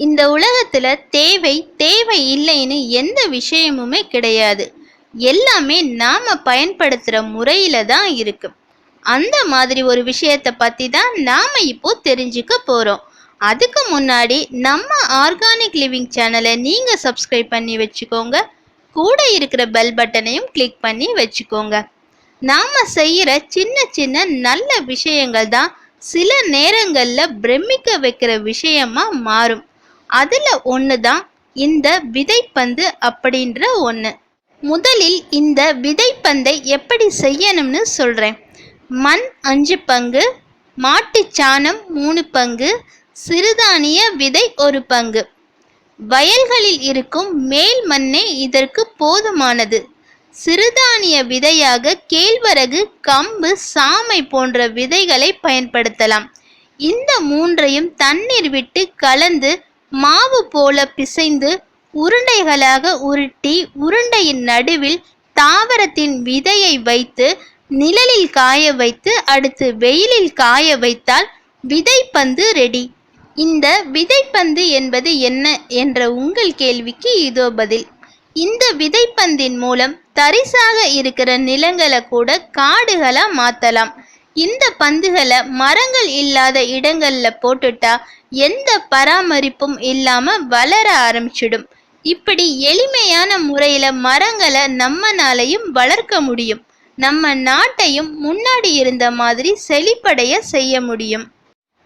இந்த உலகத்துல தேவை தேவை இல்லைன்னு எந்த விஷயமுமே கிடையாது. எல்லாமே நாம பயன்படுத்துற முறையில தான் இருக்கு. அந்த மாதிரி ஒரு விஷயத்தை பத்தி தான் நாம இப்போ தெரிஞ்சுக்க போறோம். அதுக்கு முன்னாடி நம்ம ஆர்கானிக் லிவிங் சேனலை நீங்க சப்ஸ்கிரைப் பண்ணி வச்சுக்கோங்க. கூட இருக்கிற பெல் பட்டனையும் கிளிக் பண்ணி வச்சுக்கோங்க. நாம செய்யற சின்ன சின்ன நல்ல விஷயங்கள் தான் சில நேரங்களில் பிரமிக்க வைக்கிற விஷயமா மாறும். அதில் ஒன்று தான் இந்த விதைப்பந்து அப்படின்ற ஒன்று முதலில் இந்த விதைப்பந்தை எப்படி செய்யணும்னு சொல்கிறேன் மண் அஞ்சு பங்கு மாட்டுச்சாணம் மூணு பங்கு சிறுதானிய விதை ஒரு பங்கு. வயல்களில் இருக்கும் மேல் மண்ணே இதற்கு போதுமானது. சிறுதானிய விதையாக கேழ்வரகு கம்பு சாமை போன்ற விதைகளை பயன்படுத்தலாம். இந்த மூன்றையும் தண்ணீர் விட்டு கலந்து மாவு போல பிசைந்து உருண்டைகளாக உருட்டி உருண்டையின் நடுவில் தாவரத்தின் விதையை வைத்து நிழலில் காய வைத்து அடுத்து வெயிலில் காய வைத்தால் விதைப்பந்து ரெடி. இந்த விதைப்பந்து என்பது என்ன என்ற உங்கள் கேள்விக்கு இதோ பதில். இந்த விதைப்பந்தின் மூலம் தரிசாக இருக்கிற நிலங்களை கூட காடுகளாக மாற்றலாம் இந்த பந்துகளை மரங்கள் இல்லாத இடங்கள்ல போட்டுட்டா எந்த பராமரிப்பும் இல்லாம வளர ஆரம்பிச்சிடும். இப்படி எளிமையான முறையில மரங்களை நம்மனாலையும் வளர்க்க முடியும். நம்ம நாட்டையும் முன்னாடி இருந்த மாதிரி செழிப்படைய செய்ய முடியும்.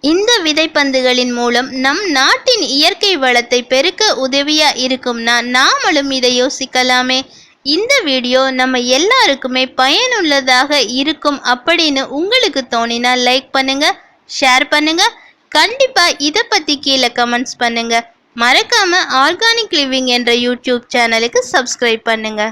இந்த விதைப்பந்துகளின் மூலம் நம் நாட்டின் இயற்கை வளத்தை பெருக்க உதவியா இருக்கும்னா நாமளும் இதை யோசிக்கலாமே. இந்த வீடியோ நம்ம எல்லாருக்குமே பயனுள்ளதாக இருக்கும் அப்படின்னு உங்களுக்கு தோணினா லைக் பண்ணுங்க ஷேர் பண்ணுங்க. கண்டிப்பா இதை பத்தி கீழே கமெண்ட்ஸ் பண்ணுங்க. மறக்காம ஆர்கானிக் லிவிங் என்ற யூடியூப் சேனலுக்கு சப்ஸ்கிரைப் பண்ணுங்க.